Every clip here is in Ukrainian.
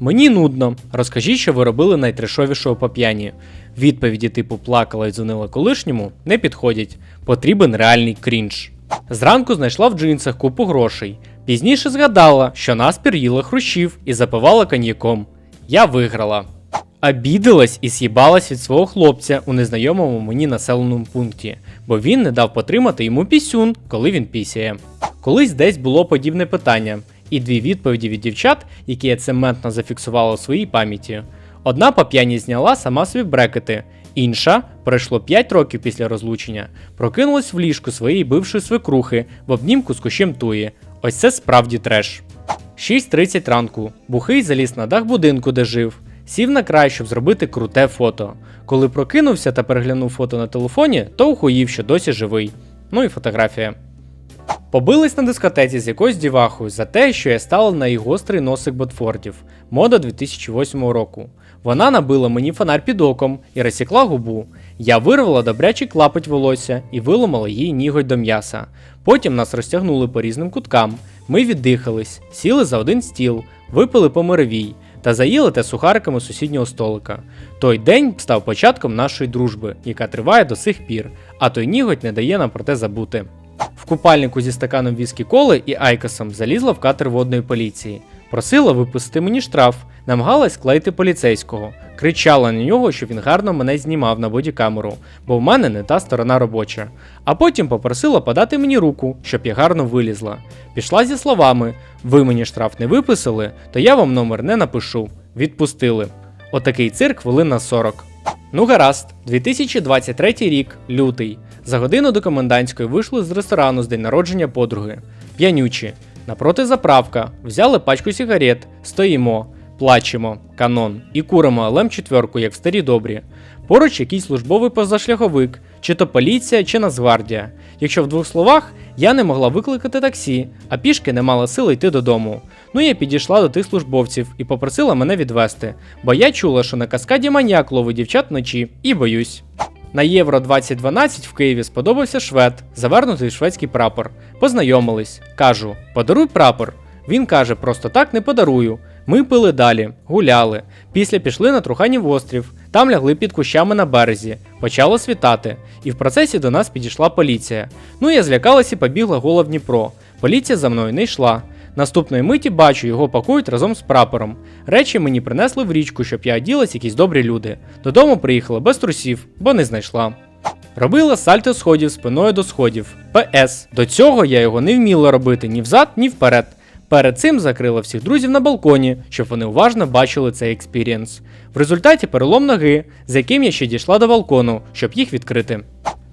Мені нудно. Розкажіть, що ви робили найтрешовішого по п'яні. Відповіді типу плакала і дзвонила колишньому не підходять. Потрібен реальний крінж. Зранку знайшла в джинсах купу грошей. Пізніше згадала, що наспір їла хрущів і запивала коньяком. Я виграла. Обідалась і з'їбалась від свого хлопця у незнайомому мені населеному пункті, бо він не дав потримати йому пісюн, коли він пісяє. Колись десь було подібне питання, і дві відповіді від дівчат, які я цементно зафіксувала у своїй пам'яті. Одна по п'яні зняла сама собі брекети, інша пройшло 5 років після розлучення, прокинулась в ліжку своєї бившої свекрухи в обнімку з кущем туї. Ось це справді треш. 6.30 ранку. Бухий заліз на дах будинку, де жив. Сів на край, щоб зробити круте фото. Коли прокинувся та переглянув фото на телефоні, то ухоїв, що досі живий. Ну і фотографія. Побились на дискотеці з якоюсь дівахою за те, що я стала на її гострий носик ботфордів, мода 2008 року. Вона набила мені фонарь під оком і розсікла губу. Я вирвала добрячий клапоть волосся і виламала їй ніготь до м'яса. Потім нас розтягнули по різним куткам. Ми віддихались, сіли за один стіл, випили по мировій та заїли те сухариками сусіднього столика. Той день став початком нашої дружби, яка триває до сих пір, а той ніготь не дає нам про те забути. В купальнику зі стаканом віскі коли і айкосом залізла в катер водної поліції. Просила випустити мені штраф, намагалась клеїти поліцейського, кричала на нього, щоб він гарно мене знімав на бодікамеру, бо в мене не та сторона робоча. А потім попросила подати мені руку, щоб я гарно вилізла. Пішла зі словами: ви мені штраф не виписали, то я вам номер не напишу. Відпустили. Отакий цирк хвилин на 40. Ну гаразд, 2023 рік, лютий. За годину до комендантської вийшли з ресторану з день народження подруги. П'янючі. Напроти заправка. Взяли пачку сигарет, стоїмо, плачемо, канон і куримо лем четверку, як в старі добрі. Поруч якийсь службовий позашляховик, чи то поліція, чи Нацгвардія. Якщо в двох словах, я не могла викликати таксі, а пішки не мала сили йти додому. Ну я підійшла до тих службовців і попросила мене відвести, бо я чула, що на каскаді маньяк ловить дівчат вночі, і боюсь. На Євро 2012 в Києві сподобався швед, завернутий шведський прапор. Познайомились. Кажу, подаруй прапор. Він каже, просто так не подарую. Ми пили далі, гуляли. Після пішли на Труханів острів. Там лягли під кущами на березі. Почало світати, і в процесі до нас підійшла поліція. Ну я злякалась і побігла гола в Дніпро. Поліція за мною не йшла. Наступної миті бачу, його пакують разом з прапором. Речі мені принесли в річку, щоб я оділась якісь добрі люди. Додому приїхала без трусів, бо не знайшла. Робила сальто сходів спиною до сходів. ПС. До цього я його не вміла робити ні взад, ні вперед. Перед цим закрила всіх друзів на балконі, щоб вони уважно бачили цей експірієнс. В результаті перелом ноги, з яким я ще дійшла до балкону, щоб їх відкрити.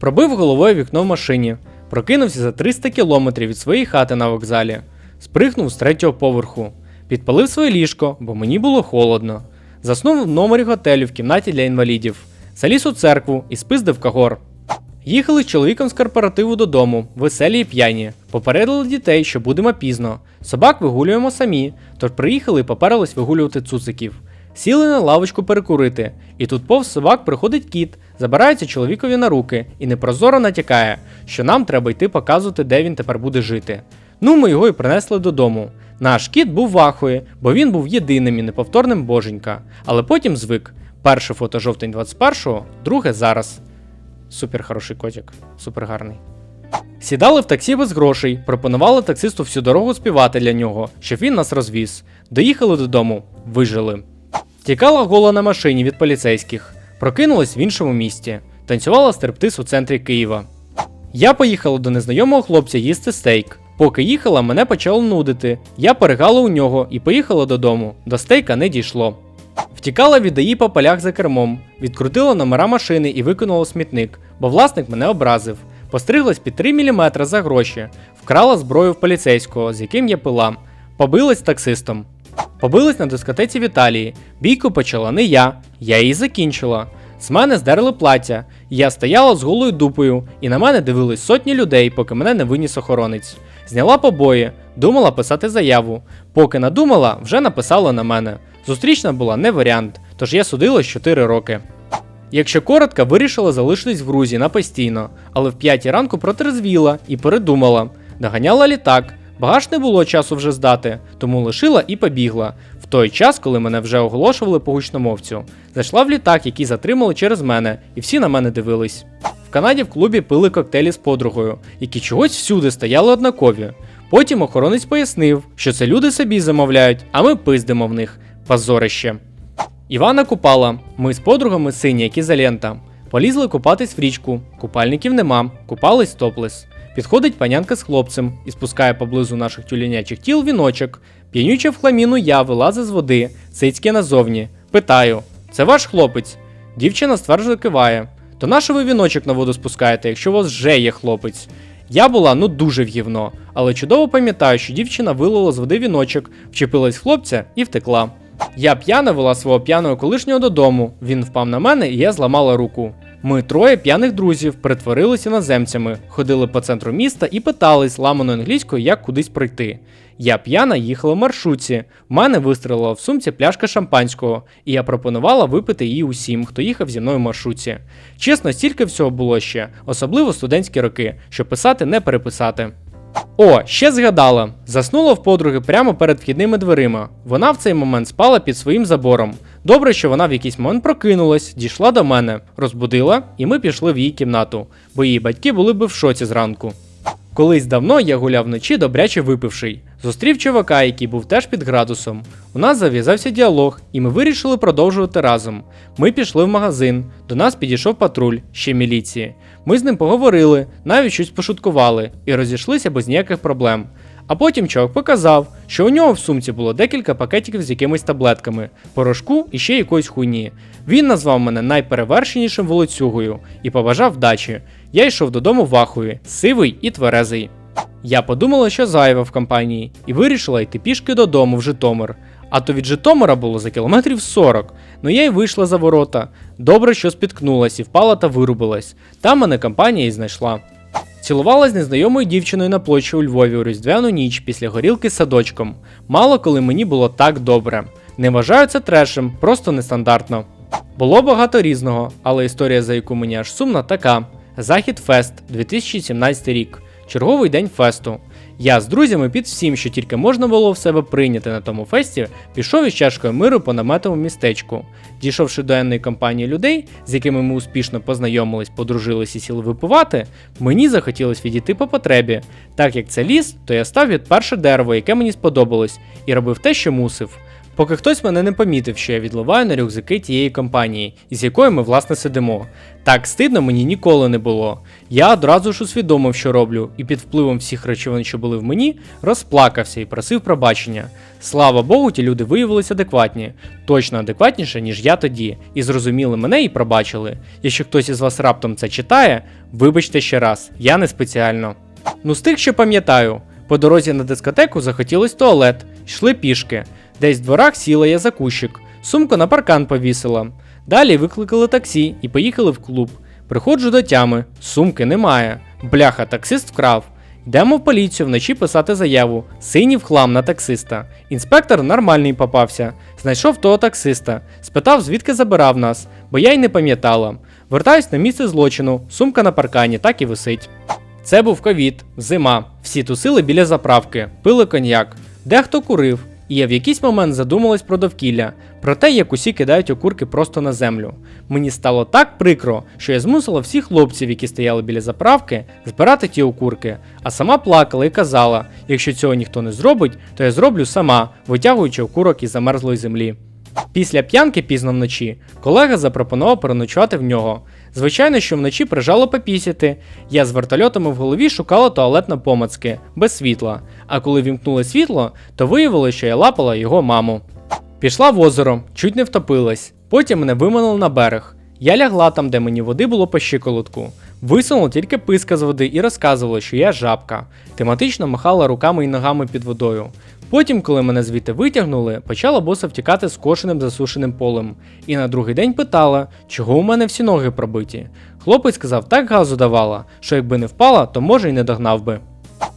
Пробив головою вікно в машині, прокинувся за 300 кілометрів від своєї хати на вокзалі, спригнув з третього поверху, підпалив своє ліжко, бо мені було холодно. Заснув в номері готелю в кімнаті для інвалідів, заліз у церкву і спиздив кагор. Їхали з чоловіком з корпоративу додому, веселі і п'яні. Попередили дітей, що будемо пізно. Собак вигулюємо самі, тож приїхали і попарились вигулювати цуциків. Сіли на лавочку перекурити, і тут повз собак приходить кіт, забирається чоловікові на руки і непрозоро натякає, що нам треба йти показувати, де він тепер буде жити. Ну, ми його і принесли додому. Наш кіт був вахою, бо він був єдиним і неповторним боженька, але потім звик. Перше фото жовтень 21-го, друге зараз. Супер хороший котик, супер гарний. Сідали в таксі без грошей, пропонували таксисту всю дорогу співати для нього, щоб він нас розвіз. Доїхали додому, вижили. Тікала гола на машині від поліцейських, прокинулась в іншому місті, танцювала стриптиз у центрі Києва. Я поїхала до незнайомого хлопця їсти стейк. Поки їхала, мене почало нудити. Я перегала у нього і поїхала додому. До стейка не дійшло. Втікала від ДАІ по полях за кермом, відкрутила номера машини і викинула смітник, бо власник мене образив. Постриглась під 3 мм за гроші, вкрала зброю в поліцейського, з яким я пила, побилась з таксистом. Побилась на дискотеці в Італії. Бійку почала не я, я її закінчила. З мене здерли плаття, я стояла з голою дупою, і на мене дивились сотні людей, поки мене не виніс охоронець. Зняла побої, думала писати заяву. Поки надумала, вже написала на мене. Зустрічна була не варіант, тож я судилась 4 роки. Якщо коротко, вирішила залишитись в Грузії на постійно, але в 5 ранку протрезвіла і передумала. Доганяла літак, Багаж не було часу вже здати, тому лишила і побігла. В той час, коли мене вже оголошували по гучномовцю. Зайшла в літак, який затримали через мене, і всі на мене дивились. В Канаді в клубі пили коктейлі з подругою, які чогось всюди стояли однакові. Потім охоронець пояснив, що це люди собі замовляють, а ми пиздимо в них. Позорище. Івана купала. Ми з подругами сині, як ізолента. Полізли купатись в річку. Купальників нема, купались топлес. Підходить панянка з хлопцем і спускає поблизу наших тюленячих тіл віночок. П'янюча в хламіну я вилазить з води, цицьки назовні. Питаю: це ваш хлопець? Дівчина стверджує киває. То нащо ви віночок на воду спускаєте, якщо у вас вже є хлопець? Я була ну дуже в гівно, але чудово пам'ятаю, що дівчина вилила з води віночок, вчепилась хлопця і втекла. Я п'яна вела свого п'яного колишнього додому. Він впав на мене, і я зламала руку. Ми троє п'яних друзів перетворилися наземцями, ходили по центру міста і питались ламаною англійською, як кудись пройти. Я п'яна їхала в маршрутці. В мене вистрілила в сумці пляшка шампанського, і я пропонувала випити її усім, хто їхав зі мною в маршрутці. Чесно, стільки всього було ще, особливо студентські роки, що писати не переписати. О, ще згадала. Заснула в подруги прямо перед вхідними дверима. Вона в цей момент спала під своїм забором. Добре, що вона в якийсь момент прокинулась, дійшла до мене, розбудила, і ми пішли в її кімнату, бо її батьки були би в шоці зранку. Колись давно я гуляв вночі добряче випивший. Зустрів чувака, який був теж під градусом. У нас зав'язався діалог, і ми вирішили продовжувати разом. Ми пішли в магазин, до нас підійшов патруль, ще міліції. Ми з ним поговорили, навіть щось пошуткували і розійшлися без ніяких проблем. А потім чувак показав, що у нього в сумці було декілька пакетиків з якимись таблетками, порошку і ще якоїсь хуйні. Він назвав мене найперевершенішим волоцюгою і побажав вдачі. Я йшов додому в ахуї, сивий і тверезий. Я подумала, що зайва в компанії, і вирішила йти пішки додому в Житомир. А то від Житомира було за кілометрів 40. Ну я й вийшла за ворота. Добре, що спіткнулась і впала та вирубилась. Там мене компанія і знайшла. Цілувалась з незнайомою дівчиною на площі у Львові у різдвяну ніч після горілки з садочком. Мало коли мені було так добре. Не вважаю це трешем, просто нестандартно. Було багато різного, але історія, за яку мені аж сумна, така: Захід Фест 2017 рік. Черговий день фесту. Я з друзями під всім, що тільки можна було в себе прийняти на тому фесті, пішов із чашкою миру по наметовому містечку. Дійшовши до енної компанії людей, з якими ми успішно познайомились, подружились і сіли випивати, мені захотілося відійти по потребі. Так як це ліс, то я став від перше дерево, яке мені сподобалось, і робив те, що мусив. Поки хтось мене не помітив, що я відливаю на рюкзаки тієї компанії, із якою ми власне сидимо. Так стидно мені ніколи не було. Я одразу ж усвідомив, що роблю, і під впливом всіх речовин, що були в мені, розплакався і просив пробачення. Слава Богу, ті люди виявилися адекватні, точно адекватніше, ніж я тоді, і зрозуміли мене і пробачили. Якщо хтось із вас раптом це читає, вибачте ще раз, я не спеціально. Ну з тих, що пам'ятаю, по дорозі на дискотеку захотілось туалет, йшли пішки. Десь в дворах сіла я за кущик, сумку на паркан повісила. Далі викликали таксі і поїхали в клуб. Приходжу до тями, сумки немає. Бляха, таксист вкрав. Йдемо в поліцію вночі писати заяву. Синій в хлам на таксиста. Інспектор нормальний попався. Знайшов того таксиста. Спитав, звідки забирав нас, бо я й не пам'ятала. Вертаюсь на місце злочину, сумка на паркані так і висить. Це був ковід, зима. Всі тусили біля заправки, пили коньяк. Дехто курив, і я в якийсь момент задумалась про довкілля, про те, як усі кидають окурки просто на землю. Мені стало так прикро, що я змусила всіх хлопців, які стояли біля заправки, збирати ті окурки, а сама плакала і казала: якщо цього ніхто не зробить, то я зроблю сама, витягуючи окурок із замерзлої землі. Після п'янки пізно вночі колега запропонував переночувати в нього. Звичайно, що вночі прижало попісяти. Я з вертольотами в голові шукала туалет на помацки, без світла. А коли вімкнули світло, то виявилося, що я лапала його маму. Пішла в озеро, чуть не втопилась. Потім мене виманили на берег. Я лягла там, де мені води було по щиколотку. Висунула тільки писка з води і розказувала, що я жабка. Тематично махала руками і ногами під водою. Потім, коли мене звідти витягнули, почала боса втікати з кошеним засушеним полем. І на другий день питала, чого у мене всі ноги пробиті. Хлопець сказав, так газу давала, що якби не впала, то може й не догнав би.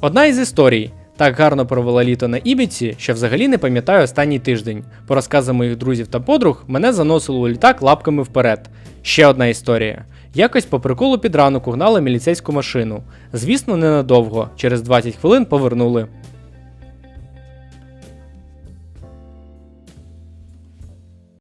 Одна із історій. Так гарно провела літо на Ібіці, що взагалі не пам'ятаю останній тиждень. По розказам моїх друзів та подруг, мене заносило у літак лапками вперед. Ще одна історія. Якось по приколу під ранок угнали міліцейську машину. Звісно, ненадовго, через 20 хвилин повернули.